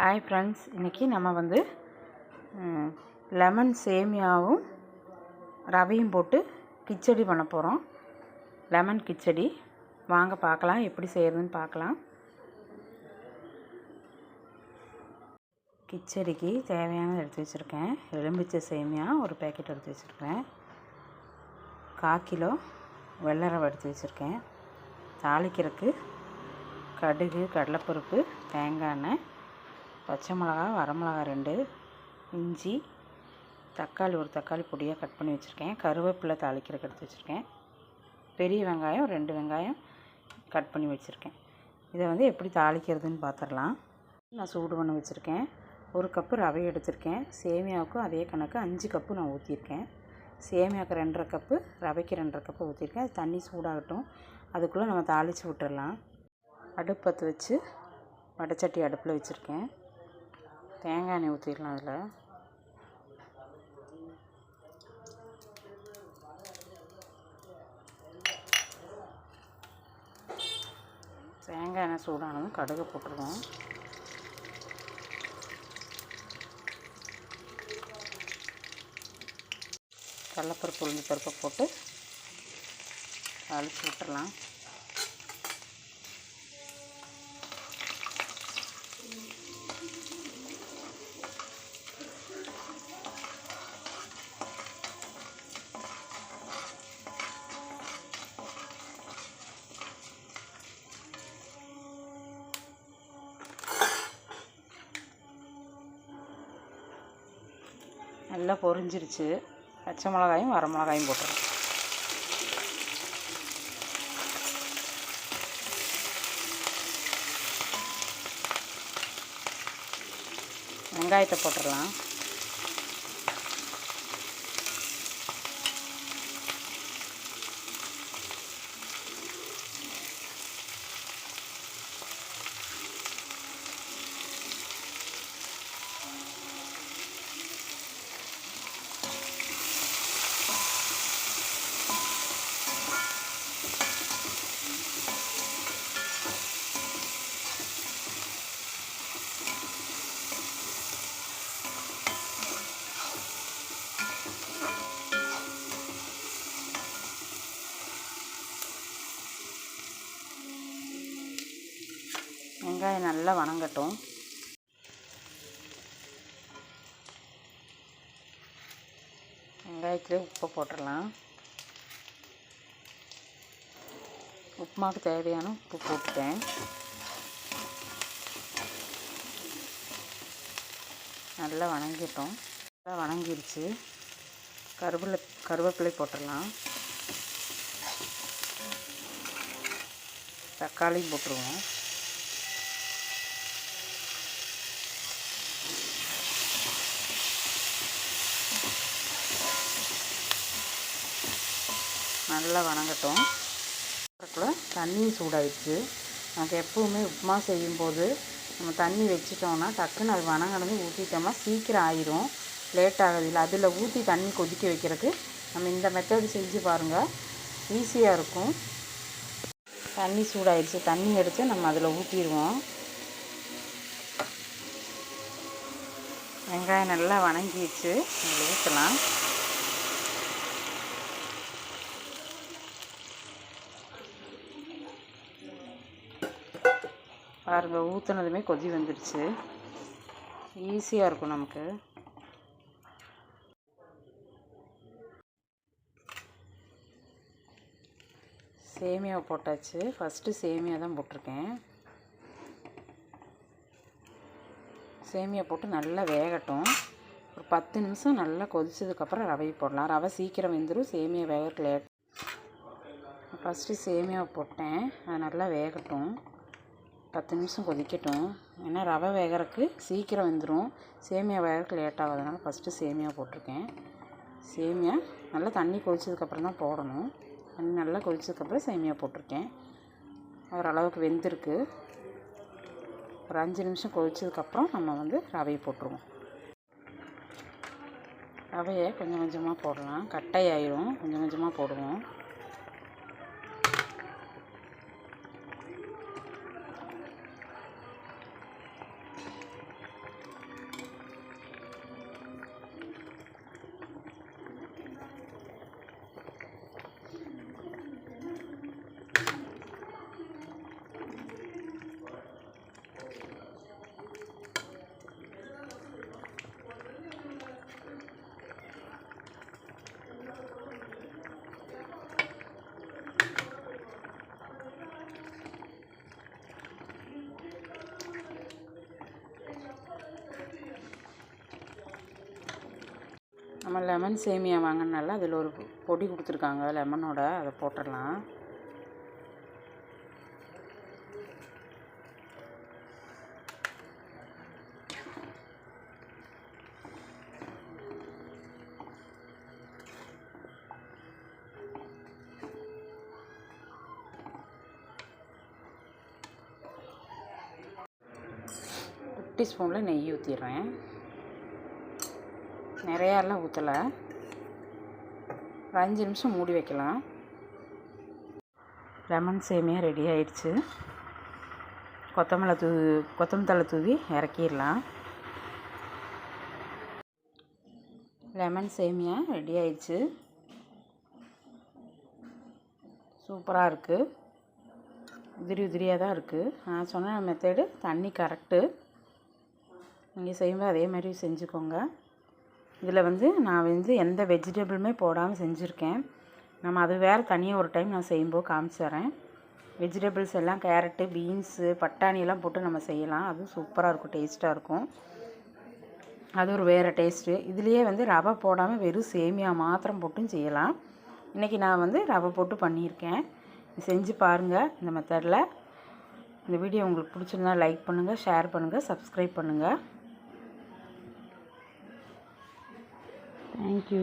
Hi friends இன்றைக்கி நம்ம வந்து லெமன் சேமியாவும் ரவையும் போட்டு கிச்சடி பண்ண போகிறோம் லெமன் கிச்சடி. வாங்க பார்க்கலாம். எப்படி செய்கிறதுன்னு பார்க்கலாம். கிச்சடிக்கு தேவையானது எடுத்து வச்சுருக்கேன். எலும்பிச்சை சேமியா ஒரு பேக்கெட் எடுத்து வச்சுருக்கேன். கால் கிலோ வெள்ளை ரவை எடுத்து வச்சுருக்கேன். தாளிக்கிறதுக்கு கடுகு கடலைப்பருப்பு தேங்காய் எண்ணெய் பச்சை மிளகா வரமிளகா ரெண்டு இஞ்சி தக்காளி ஒரு தக்காளி பொடியாக கட் பண்ணி வச்சுருக்கேன். கருவேப்பிலை தாளிக்கிறதுக்கு எடுத்து வச்சுருக்கேன். பெரிய வெங்காயம் ரெண்டு வெங்காயம் கட் பண்ணி வச்சுருக்கேன். இதை வந்து எப்படி தாளிக்கிறதுன்னு பார்த்துடலாம் நான் சூடு பண்ண வச்சுருக்கேன். ஒரு கப்பு ரவை எடுத்திருக்கேன். சேமியாவுக்கும் அதே கணக்கு அஞ்சு கப்பு நான் ஊற்றிருக்கேன் சேமியாவுக்கு ரெண்டரை கப்பு ரவைக்கு ரெண்டரை கப்பு ஊற்றிருக்கேன் அது தண்ணி சூடாகட்டும். அதுக்குள்ளே நம்ம தாளித்து விட்டுறலாம். அடுப்பு பற்ற வச்சு வடச்சட்டி அடுப்பில் வச்சுருக்கேன். தேங்காய் எண்ணெய் ஊற்றிடலாம் அதில். தேங்காய் எண்ணெய் சூடானதும் கடுகு போட்டுருவோம். கடலப்பருப்பு உளுந்து பருப்பை போட்டு அழிச்சு விட்டுறலாம் நல்லா பொரிஞ்சிருச்சு. பச்சை மிளகாயும் வர மிளகாயும் போட்டுருவோம் வெங்காயத்தை போட்டுடலாம். வெங்காயம் நல்லா வணங்கட்டும். வெங்காயத்துலேயே உப்பை போட்டுடலாம். உப்புமாவுக்கு தேவையான உப்பு போட்டுட்டேன். நல்லா வணங்கிட்டோம். நல்லா வணங்கிருச்சு கருவேப்பிலை கருவேப்பிலை போட்டுடலாம். தக்காளியும் போட்டுருவோம். நல்லா வணங்கட்டும். அதுக்குள்ள தண்ணி சூடாயிடுச்சு. நமக்கு எப்போவுமே உப்புமா செய்யும்போது நம்ம தண்ணி வச்சிட்டோம்னா டக்குன்னு அது வணங்கினது ஊற்றிட்டோம்னா சீக்கிரம் ஆயிரும். லேட் ஆகுதில்ல அதில் ஊற்றி தண்ணி கொதிக்க வைக்கிறதுக்கு நம்ம இந்த மெத்தடு செஞ்சு பாருங்கள் ஈஸியாக இருக்கும். தண்ணி சூடாயிடுச்சு. தண்ணி எடுத்து நம்ம அதில் ஊற்றிடுவோம் வெங்காயம் நல்லா வணங்கிடுச்சு. அதில் ஊற்றலாம் பாருங்கள் ஊற்றுனதுமே கொதி வந்துடுச்சு ஈஸியாக இருக்கும் நமக்கு. சேமியாவை போட்டாச்சு. ஃபஸ்ட்டு சேமியா தான் போட்டிருக்கேன். சேமியா போட்டு நல்லா வேகட்டும். ஒரு பத்து நிமிஷம் நல்லா கொதிச்சதுக்கப்புறம் ரவையை போடலாம். ரவை சீக்கிரம் வெந்துடும் சேமியா வேக லேட் ஃபஸ்ட்டு சேமியாவை போட்டேன். அது நல்லா வேகட்டும். பத்து நிமிஷம் கொதிக்கட்டும். ஏன்னா ரவை வேகிறக்கு சீக்கிரம் வெந்துடும் சேமியா வேகிறக்கு லேட் ஆகாதனால ஃபஸ்ட்டு சேமியா போட்டிருக்கேன். சேமியா நல்லா தண்ணி கொதிச்சதுக்கப்புறம் தான் போடணும். தண்ணி நல்லா கொதிச்சதுக்கப்புறம் சேமியா போட்டிருக்கேன். ஓரளவுக்கு வெந்திருக்கு. ஒரு அஞ்சு நிமிஷம் கொதிச்சதுக்கப்புறம் நம்ம வந்து ரவையை போட்டுருவோம். ரவையை கொஞ்சம் கொஞ்சமாக போடலாம். கட்டையாயிரும். கொஞ்சம் கொஞ்சமாக போடுவோம். நம்ம லெமன் சேமியா வாங்கினால அதில் ஒரு பொடி கொடுத்துருக்காங்க. லெமனோட அதை போட்டுடலாம். குட்டி ஸ்பூனில் நெய் ஊற்றிடுறேன் நிறையாலாம் ஊற்றலை ஒரு அஞ்சு நிமிஷம் மூடி வைக்கலாம். லெமன் சேமியா ரெடி ஆயிடுச்சு. கொத்தமல்லி தூ கொத்தமல்லி தூவி இறக்கிடலாம். லெமன் சேமியா ரெடி ஆயிடுச்சு. சூப்பராக இருக்குது உதிரி உதிரியாக தான் இருக்குது நான் சொன்ன மெத்தடு தண்ணி கரெக்டு நீங்கள் செய்யும்போது அதே மாதிரி செஞ்சுக்கோங்க. இதில் வந்து நான் வந்து எந்த வெஜிடபிளுமே போடாமல் செஞ்சுருக்கேன். நம்ம அது வேறு தனியாக ஒரு டைம் நான் செய்யும்போது காமிச்சிட்றேன் வெஜிடபிள்ஸ் எல்லாம் கேரட்டு பீன்ஸு பட்டாணியெல்லாம் போட்டு நம்ம செய்யலாம். அதுவும் சூப்பராக இருக்கும் டேஸ்ட்டாக இருக்கும். அது ஒரு வேறு டேஸ்ட்டு. இதுலேயே வந்து ரவை போடாமல் வெறும் சேமியா மாத்திரம் போட்டும் செய்யலாம். இன்றைக்கி நான் வந்து ரவை போட்டு பண்ணியிருக்கேன். செஞ்சு பாருங்கள் இந்த மெத்தடில். இந்த வீடியோ உங்களுக்கு பிடிச்சிருந்தா லைக் பண்ணுங்கள் ஷேர் பண்ணுங்கள் சப்ஸ்கிரைப் பண்ணுங்கள் தேங்க்யூ